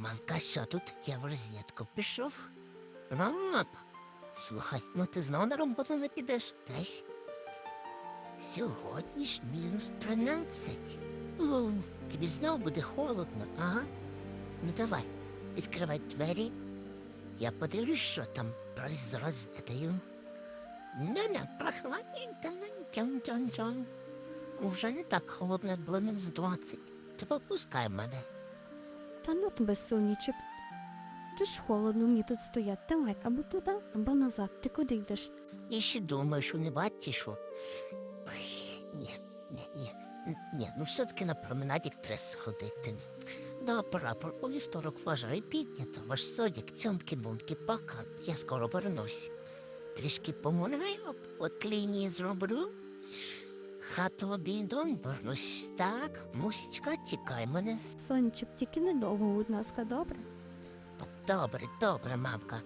Манка, що тут? Я в розетку пішов. Мам, слухай, ну ти знов на роботу не підеш? Десь. Сьогодні ж мінус тринадцять. О, тобі знов буде холодно, ага. Ну давай, відкривай двері. Я подивлюсь, що там з розетою. Не-не, прохладненько. Уже не так холодно, було мінус двадцять. Ти попускай мене. Та ну тебе, сонечок. Ти холодно мені тут стоять. Давай, або туди, або назад. Ти куди йдеш? І ще думаю, що не бачиш, що. Ой, ні, ні, ні, ні, ну все-таки на променаді треба сходити. Да, пора, у вівторок вважаю піднято, ваш содік, цьомки бумки пока, я скоро вернусь. Трішки поморгаю, от лінії зроблю. Хату обійду, вернусь так, мусічка, тікай мене. Сонечок, тільки недовго, будь ласка, добре? Добре, добре, мамка.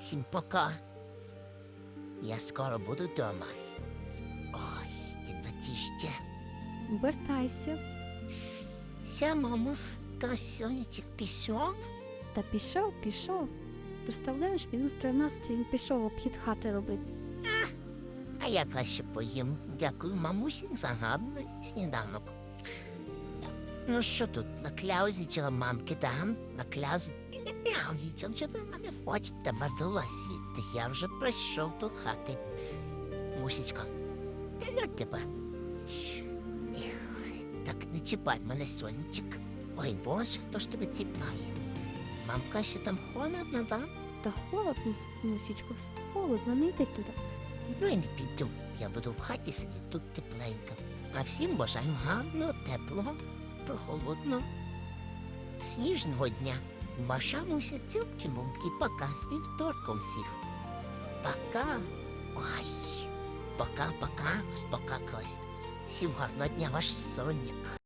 Всім пока. Я скоро буду вдома. Ось, темнотіще. Вертайся. Ся, мамо, та сонечек пішов. Та пішов, пішов. Представляєш, мінус 13 він пішов обхід хати робити. Я краще поїм. Дякую, мамусім, за гарний сніданок. Ну що тут, накляузничала мамки там, накляуз... І не кляузничала, що ви мене хочете, мавилася. Та я вже прийшов до хати. Мусічка, та ну тебе. Так не чіпай мене, сонечек. Ой, боже, хто ж тебе чіпає? Мамка ще там холодно, да? Та холодно, мусічко, холодно, не йди туди. Ну і не піду. Я буду в хаті сидіти тут тепленько. А всім бажаю гарного, теплого, прохолодного, сніжного дня. Маша муся цюбки бумки пока з вівторком всіх. Пока. Ой. Пока-пока. Спокаклась. Всім гарного дня, ваш сонник.